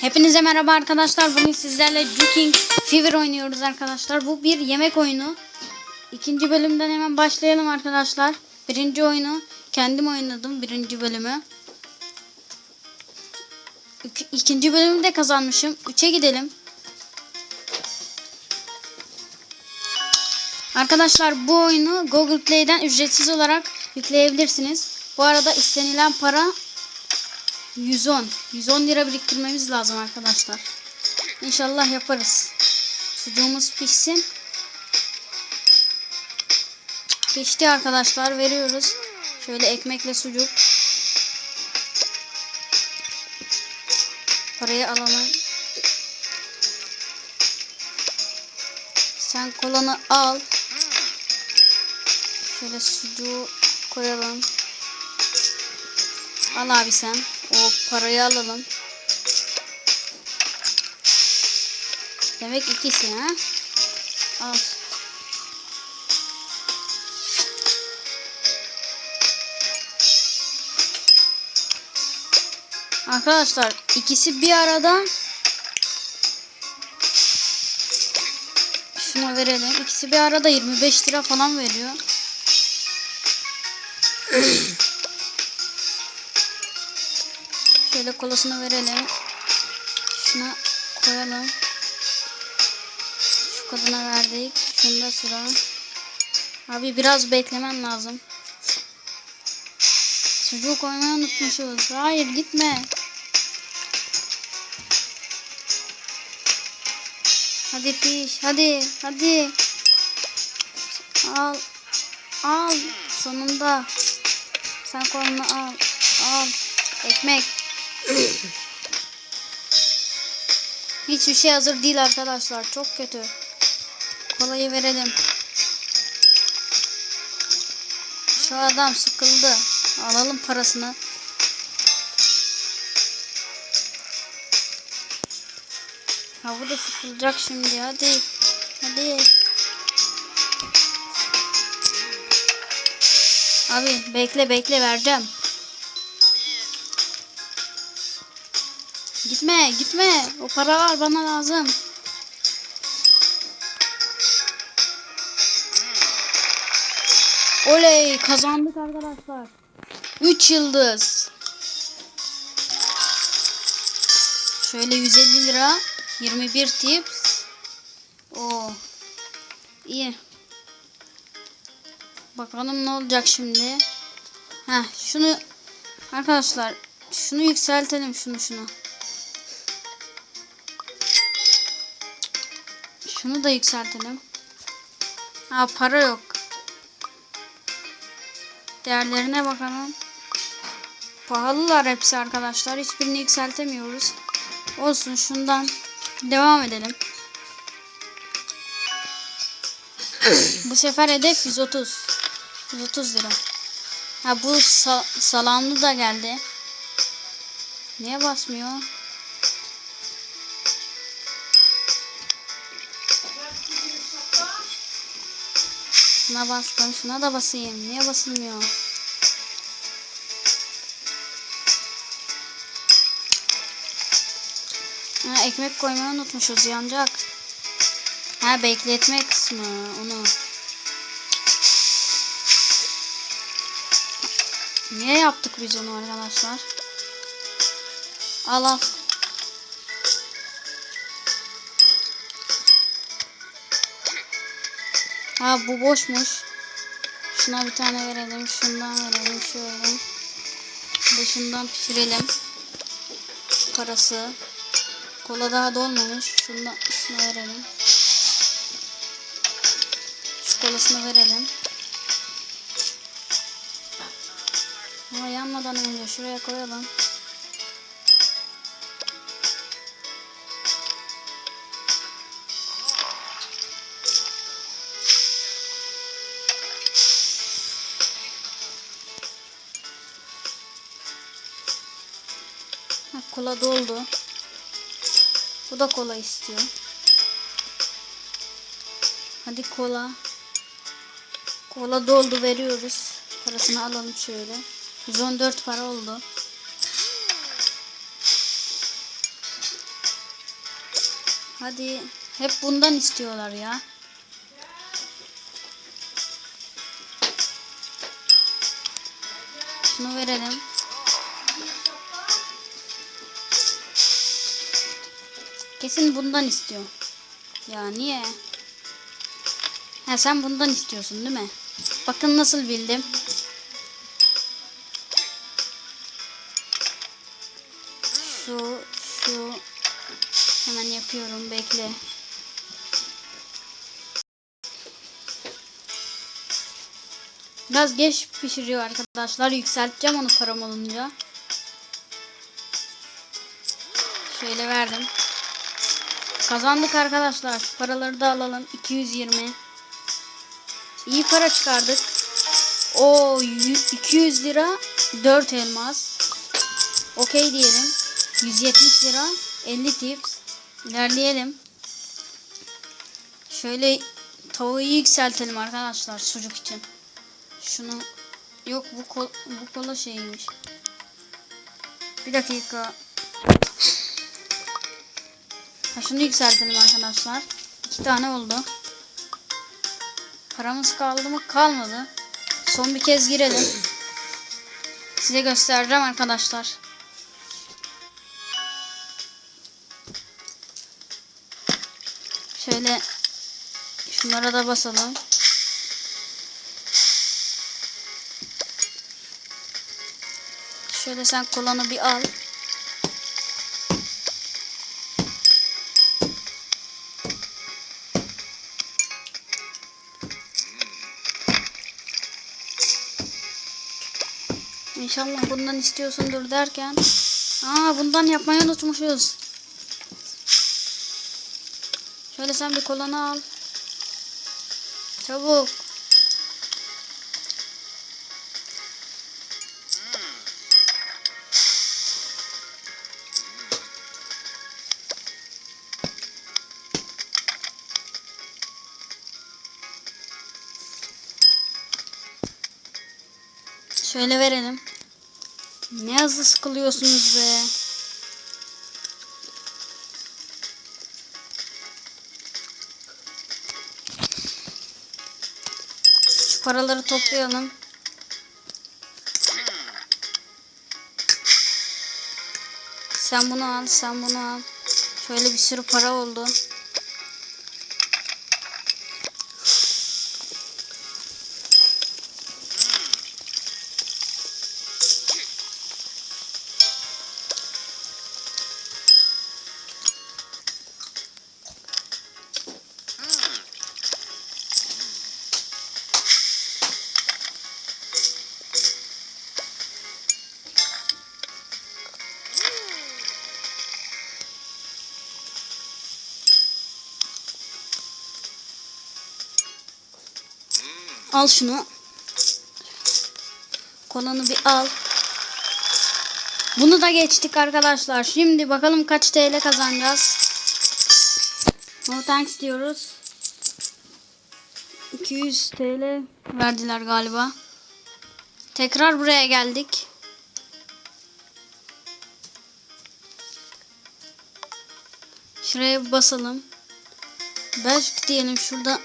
Hepinize merhaba arkadaşlar. Bugün sizlerle Juking Fever oynuyoruz arkadaşlar. Bu bir yemek oyunu. İkinci bölümden hemen başlayalım arkadaşlar. Birinci oyunu kendim oynadım. Birinci bölümü. İk- İkinci bölümü de kazanmışım. Üçe gidelim. Arkadaşlar bu oyunu Google Play'den ücretsiz olarak yükleyebilirsiniz. Bu arada istenilen para 110. 110 lira biriktirmemiz lazım arkadaşlar. İnşallah yaparız. Sucuğumuz pişsin. Pişti arkadaşlar. Veriyoruz. Şöyle ekmekle sucuk. Parayı alalım. Sen kolanı al. Şöyle sucuğu koyalım. Al abi sen. O parayı alalım. Demek ikisi ha. Al. Arkadaşlar ikisi bir arada şuna verelim. İkisi bir arada 25 lira falan veriyor. Şöyle kolasını verelim. Şuna koyalım. Şu kadına verdik. Şunda sıra. Abi biraz beklemen lazım. Sucuğu koymayı unutmuşuz. Hayır gitme. Hadi piş. Hadi. Hadi. Al. Al. Sonunda. Sen koyma al. Al. Ekmek. Hiçbir şey hazır değil arkadaşlar. Çok kötü. Kolayı verelim. Şu adam sıkıldı. Alalım parasını. Ha bu da sıkılacak şimdi. Hadi. Hadi. Abi bekle bekle vereceğim. Gitme gitme. O para var bana lazım. Oley kazandık arkadaşlar. 3 yıldız. Şöyle 150 lira. 21 tips. Oo. İyi. Bakalım ne olacak şimdi. Heh şunu arkadaşlar şunu yükseltelim şunu şunu. Şunu da yükseltelim. Ha para yok. Değerlerine bakalım. Pahalılar hepsi arkadaşlar. Hiçbirini yükseltemiyoruz. Olsun şundan devam edelim. Bu sefer hedef 130. 130 lira. Ha bu sa salamlı da geldi. Niye basmıyor? Şuna bastım. Şuna da basayım. Niye basılmıyor? Ha, ekmek koymayı unutmuşuz. Yanacak. Ha bekletme kısmı. Onu. Niye yaptık biz onu arkadaşlar? Al al. Ha bu boşmuş. Şuna bir tane verelim. Şundan verelim. Şöyle. Dışından pişirelim. Parası. Kola daha dolmamış. Şundan, şuna verelim. Şu kolasını verelim. Ama yanmadan önce şuraya koyalım. Kola doldu. Bu da kola istiyor. Hadi kola. Kola doldu veriyoruz. Parasını alalım şöyle. 114 para oldu. Hadi. Hep bundan istiyorlar ya. Şunu verelim. Kesin bundan istiyor. Ya niye? Ha sen bundan istiyorsun değil mi? Bakın nasıl bildim. Şu, şu. Hemen yapıyorum. Bekle. Biraz geç pişiriyor arkadaşlar. Yükselteceğim onu param olunca. Şöyle verdim. Kazandık arkadaşlar. Paraları da alalım. 220. İyi para çıkardık. O 200 lira 4 elmas. Okey diyelim. 170 lira 50 tips. İlerleyelim. Şöyle tavuğu yükseltelim arkadaşlar sucuk için. Şunu yok bu kol, bu kola şeymiş. Bir dakika. Ha, şunu yükseltelim arkadaşlar. İki tane oldu. Paramız kaldı mı? Kalmadı. Son bir kez girelim. Size göstereceğim arkadaşlar. Şöyle şunlara da basalım. Şöyle sen kolanı bir al. İnşallah bundan istiyorsundur derken. Aa bundan yapmayı unutmuşuz. Şöyle sen bir kolanı al. Çabuk. Şöyle verelim. Ne hızlı sıkılıyorsunuz be. Şu paraları toplayalım. Sen bunu al, sen bunu al. Şöyle bir sürü para oldu. Al şunu. Kolanı bir al. Bunu da geçtik arkadaşlar. Şimdi bakalım kaç TL kazanacağız. No thanks diyoruz. 200 TL verdiler galiba. Tekrar buraya geldik. Şuraya basalım. Belki diyelim şurada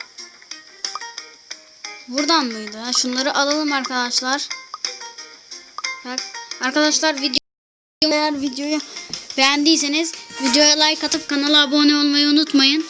Buradan mıydı? Şunları alalım arkadaşlar. Bak arkadaşlar video eğer videoyu beğendiyseniz videoya like atıp kanala abone olmayı unutmayın.